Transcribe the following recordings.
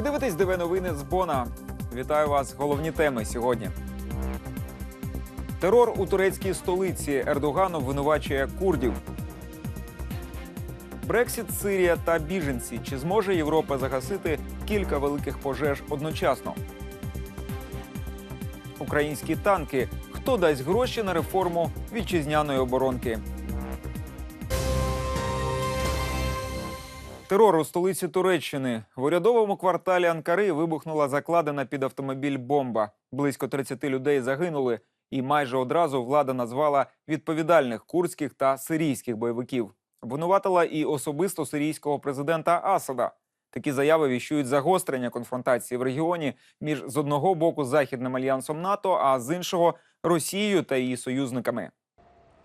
Ви дивитесь ДВ новини з Бона. Вітаю вас. Головні теми сьогодні. Терор у турецькій столиці Ердоган обвинувачує курдів. Брексіт, Сирія та біженці. Чи зможе Європа загасити кілька великих пожеж одночасно? Українські танки. Хто дасть гроші на реформу вітчизняної оборонки? Терор у столиці Туреччини в урядовому кварталі Анкари вибухнула закладена під автомобіль бомба. Близько 30 людей загинули, і майже одразу влада назвала відповідальних курдських та сирійських бойовиків. Обвинуватила і особисто сирійського президента Асада. Такі заяви віщують загострення конфронтації в регіоні між з одного боку західним альянсом НАТО, а з іншого Росією та її союзниками.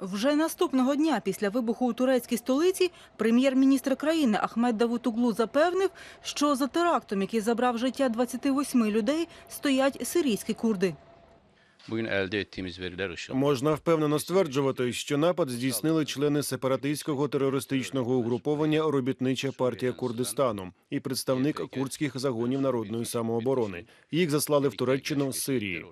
Вже наступного дня після вибуху у турецькій столиці прем'єр-міністр країни Ахмед Давутоглу запевнив, що за терактом, який забрав життя 28 людей, стоять сирійські курди. Можна впевнено стверджувати, що напад здійснили члени сепаратистського терористичного угруповання Робітнича партія Курдистану і представник курдських загонів народної самооборони. Їх заслали в Туреччину з Сирії.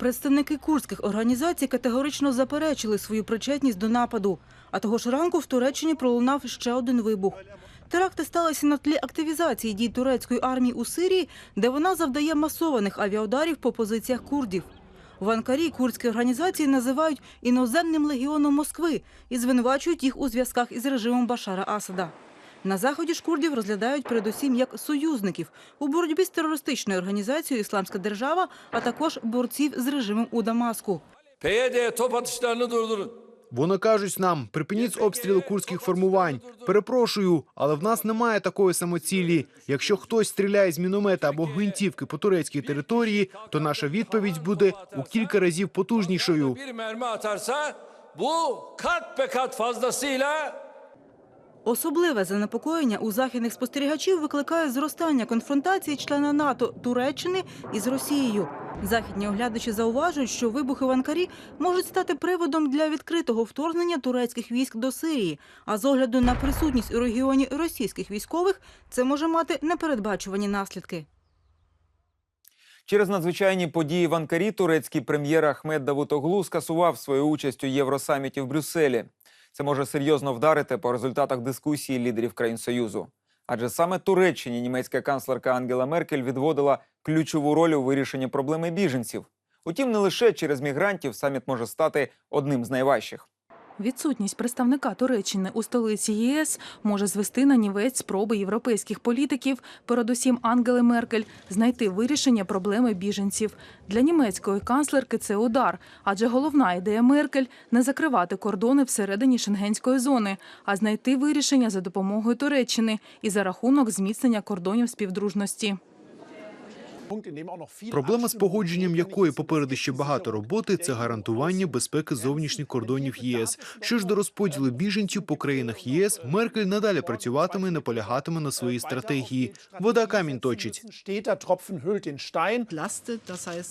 Представники курдських організацій категорично заперечили свою причетність до нападу. А того ж ранку в Туреччині пролунав ще один вибух. Теракти сталися на тлі активізації дій турецької армії у Сирії, де вона завдає масованих авіаударів по позиціях курдів. В Анкарі курдські організації називають іноземним легіоном Москви і звинувачують їх у зв'язках із режимом Башара Асада. На заході ж курдів розглядають передусім як союзників у боротьбі з терористичною організацією Ісламська держава, а також борців з режимом у Дамаску. Вони кажуть нам, припиніть обстріли курських формувань. Перепрошую, але в нас немає такої самоцілі. Якщо хтось стріляє з міномета або гвинтівки по турецькій території, то наша відповідь буде у кілька разів потужнішою. Особливе занепокоєння у західних спостерігачів викликає зростання конфронтації члена НАТО Туреччини із Росією. Західні оглядачі зауважують, що вибухи в Анкарі можуть стати приводом для відкритого вторгнення турецьких військ до Сирії. А з огляду на присутність у регіоні російських військових це може мати непередбачувані наслідки. Через надзвичайні події в Анкарі турецький прем'єр Ахмед Давутоглу скасував свою участь у Євросаміті в Брюсселі. Це може серйозно вдарити по результатах дискусії лідерів країн Союзу. Адже саме Туреччині німецька канцлерка Ангела Меркель відводила ключову роль у вирішенні проблеми біженців. Утім, не лише через мігрантів саміт може стати одним з найважчих. Відсутність представника Туреччини у столиці ЄС може звести на нівець спроби європейських політиків, передусім Ангели Меркель, знайти вирішення проблеми біженців. Для німецької канцлерки це удар, адже головна ідея Меркель не закривати кордони всередині шенгенської зони, а знайти вирішення за допомогою Туреччини і за рахунок зміцнення кордонів співдружності. Проблема з погодженням якої попереду ще багато роботи це гарантування безпеки зовнішніх кордонів ЄС. Що ж до розподілу біженців по країнах ЄС, Меркель надалі працюватиме, і наполягатиме на своїй стратегії. Вода камінь точить.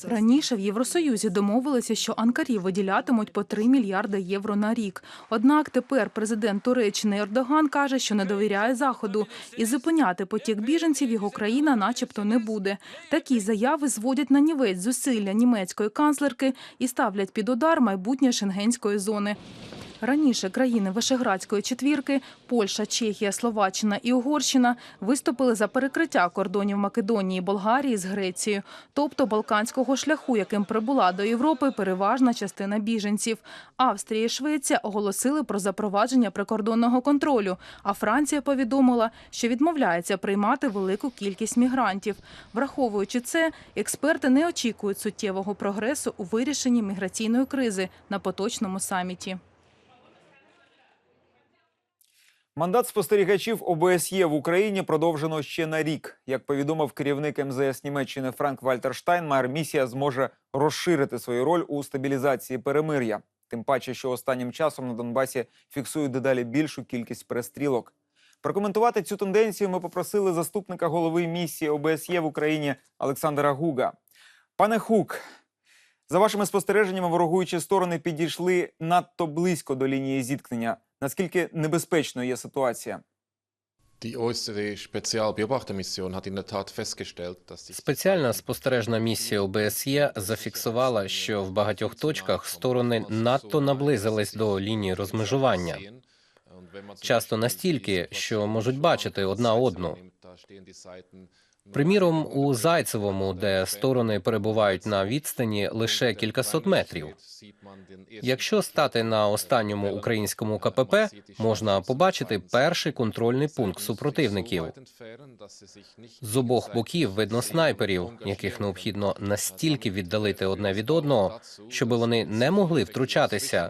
Раніше в Євросоюзі домовилися, що Анкарі виділятимуть по 3 мільярди євро на рік. Однак тепер президент Туреччини Ердоган каже, що не довіряє заходу, і зупиняти потік біженців його країна, начебто, не буде. Такі заяви зводять на нівець зусилля німецької канцлерки і ставлять під удар майбутнє шенгенської зони. Раніше країни Вишеградської четвірки Польща, Чехія, Словаччина і Угорщина виступили за перекриття кордонів Македонії, Болгарії з Грецією, тобто Балканського шляху, яким прибула до Європи переважна частина біженців. Австрія і Швеція оголосили про запровадження прикордонного контролю, а Франція повідомила, що відмовляється приймати велику кількість мігрантів. Враховуючи це, експерти не очікують суттєвого прогресу у вирішенні міграційної кризи на поточному саміті. Мандат спостерігачів ОБСЄ в Україні продовжено ще на рік. Як повідомив керівник МЗС Німеччини Франк Вальтер Штайнмаєр, місія зможе розширити свою роль у стабілізації перемир'я. Тим паче, що останнім часом на Донбасі фіксують дедалі більшу кількість перестрілок. Прокоментувати цю тенденцію ми попросили заступника голови місії ОБСЄ в Україні Олександра Гуга. Пане Хук, за вашими спостереженнями, ворогуючі сторони підійшли надто близько до лінії зіткнення. Наскільки небезпечною є ситуація? Спеціальна спостережна місія ОБСЄ зафіксувала, що в багатьох точках сторони надто наблизились до лінії розмежування. Часто настільки, що можуть бачити одна одну. Приміром, у Зайцевому, де сторони перебувають на відстані лише кількасот метрів. Якщо стати на останньому українському КПП, можна побачити перший контрольний пункт супротивників. З обох боків видно снайперів, яких необхідно настільки віддалити одне від одного, щоб вони не могли втручатися,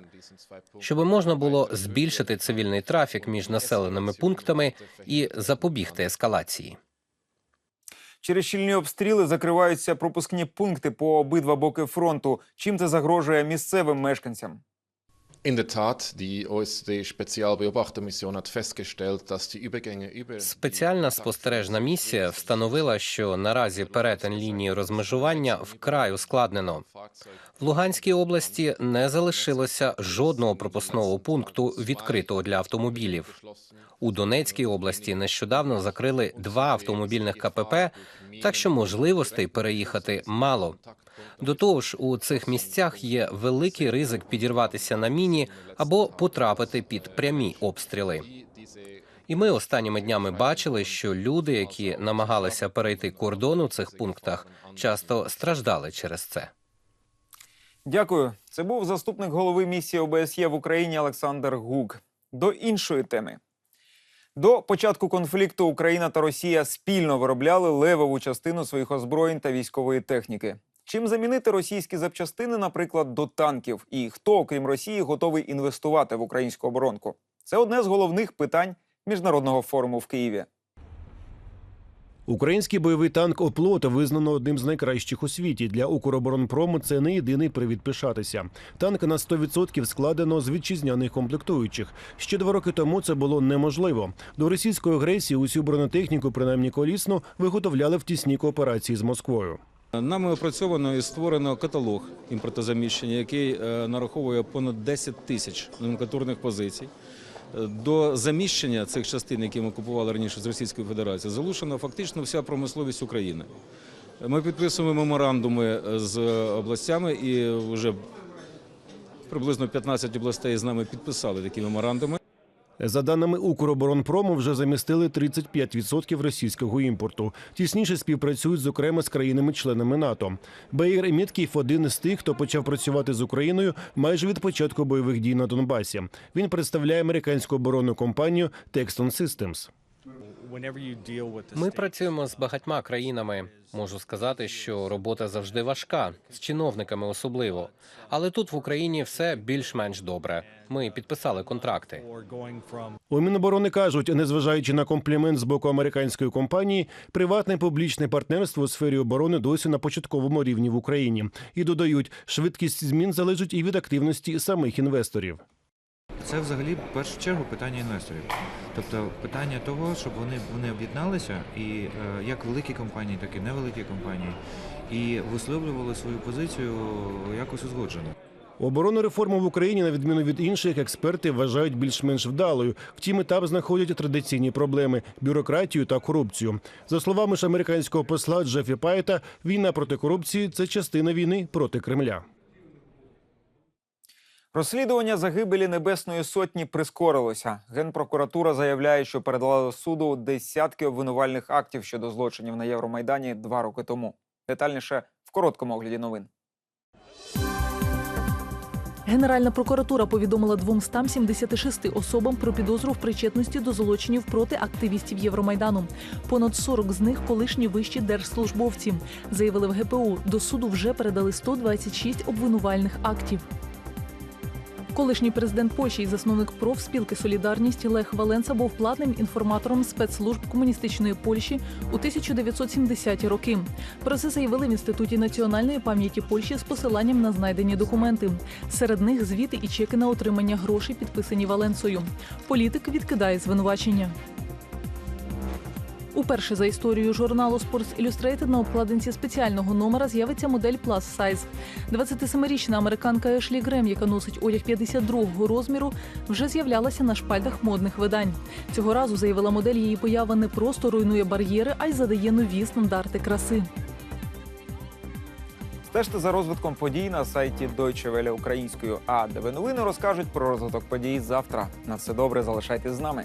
щоб можна було збільшити цивільний трафік між населеними пунктами і запобігти ескалації. Через щільні обстріли закриваються пропускні пункти по обидва боки фронту. Чим це загрожує місцевим мешканцям? In der Tat, die Spezialbeobachtermission hat festgestellt, dass die Übergänge über Спеціальна спостережна місія встановила, що наразі перетин лінії розмежування вкрай ускладнено. В Луганській області не залишилося жодного пропускного пункту відкритого для автомобілів. У Донецькій області нещодавно закрили два автомобільних КПП, так що можливостей переїхати мало. До того ж, у цих місцях є великий ризик підірватися на міні або потрапити під прямі обстріли. І ми останніми днями бачили, що люди, які намагалися перейти кордон у цих пунктах, часто страждали через це. Дякую. Це був заступник голови місії ОБСЄ в Україні Олександр Гук. До іншої теми. До початку конфлікту Україна та Росія спільно виробляли левову частину своїх озброєнь та військової техніки. Чим замінити російські запчастини, наприклад, до танків, і хто, окрім Росії, готовий інвестувати в українську оборонку? Це одне з головних питань міжнародного форуму в Києві. Український бойовий танк Оплот визнано одним з найкращих у світі. Для Укроборонпрому це не єдиний привід пишатися. Танк на 100% складено з вітчизняних комплектуючих. Ще два роки тому це було неможливо. До російської агресії усю бронетехніку, принаймні колісну, виготовляли в тісній кооперації з Москвою. Нами опрацьовано і створено каталог імпортозаміщення, який е, нараховує понад 10 тисяч номенклатурних позицій. Е, До заміщення цих частин, які ми купували раніше з Російської Федерації, залучена фактично вся промисловість України. Ми підписуємо меморандуми з областями і вже приблизно 15 областей з нами підписали такі меморандуми. За даними Укроборонпрому, вже замістили 35% російського імпорту. Тісніше співпрацюють, зокрема, з країнами-членами НАТО. Беєр Міткіф – один із тих, хто почав працювати з Україною майже від початку бойових дій на Донбасі. Він представляє американську оборонну компанію Текстон Systems. Ми працюємо з багатьма країнами. Можу сказати, що робота завжди важка, з чиновниками особливо. Але тут в Україні все більш-менш добре. Ми підписали контракти. У Міноборони кажуть, незважаючи на комплімент з боку американської компанії, приватне публічне партнерство у сфері оборони досі на початковому рівні в Україні. І додають, швидкість змін залежить і від активності самих інвесторів. Це взагалі в першу чергу питання інвесторів. Тобто питання того, щоб вони, вони об'єдналися і е, як великі компанії, так і невеликі компанії, і висловлювали свою позицію якось узгоджено. Оборонну реформу в Україні, на відміну від інших, експерти вважають більш-менш вдалою. Втім, етап знаходять традиційні проблеми бюрократію та корупцію. За словами ж американського посла Джефі Пайта, війна проти корупції це частина війни проти Кремля. Розслідування загибелі Небесної Сотні прискорилося. Генпрокуратура заявляє, що передала до суду десятки обвинувальних актів щодо злочинів на Євромайдані два роки тому. Детальніше в короткому огляді новин. Генеральна прокуратура повідомила 276 особам про підозру в причетності до злочинів проти активістів Євромайдану. Понад 40 з них колишні вищі держслужбовці. Заявили в ГПУ. До суду вже передали 126 обвинувальних актів. Колишній президент Польщі і засновник профспілки Солідарність Лех Валенса був платним інформатором спецслужб комуністичної Польщі у 1970-ті роки. Про це заявили в інституті національної пам'яті Польщі з посиланням на знайдені документи. Серед них звіти і чеки на отримання грошей, підписані Валенсою. Політик відкидає звинувачення. Уперше за історію журналу Sports Illustrated на обкладинці спеціального номера з'явиться модель Plus Size. 27-річна американка Ешлі Грем, яка носить одяг 52-го розміру, вже з'являлася на шпальтах модних видань. Цього разу заявила модель, її поява не просто руйнує бар'єри, а й задає нові стандарти краси. Стежте за розвитком подій на сайті Deutsche Welle українською. А де ви новини розкажуть про розвиток подій завтра. На все добре, залишайтесь з нами.